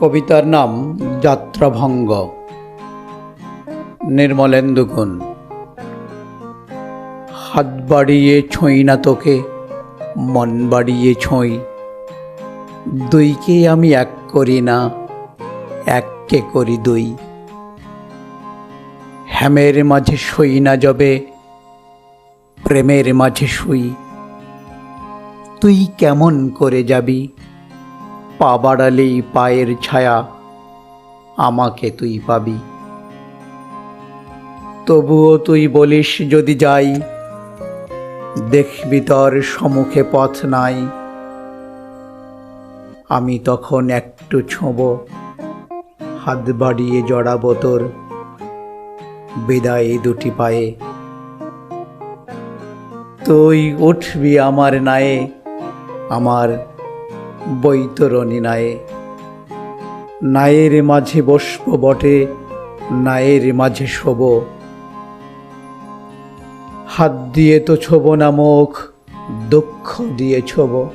কবিতার নাম যাত্রাভঙ্গ। নির্মলেন্দু গুণ। হাত বাড়িয়ে ছুঁই না তোকে, মন বাড়িয়ে ছুঁই। দুইকে আমি এক করি না, এককে করি দুই। হ্যামের মাঝে শুই না যবে প্রেমের মাঝে শুই। তুই কেমন করে যাবি? পা বাড়ালেই পায়ের ছায়া আমাকে তুই পাবি। তবুও তুই বলিস যদি যাই, দেখবি তোর সম্মুখে পথ নাই। আমি তখন একটু ছোঁব, হাত বাড়িয়ে জড়াবো তোর বিদায় দুটি পায়ে। তুই উঠবি আমার নায়ে, আমার বৈতরণী নায়ে। নায়ের মাঝে বসব বটে, নায়ের মাঝে শোব। হাত দিয়ে তো ছোব না, মুখ, দুঃখ দিয়ে ছোব।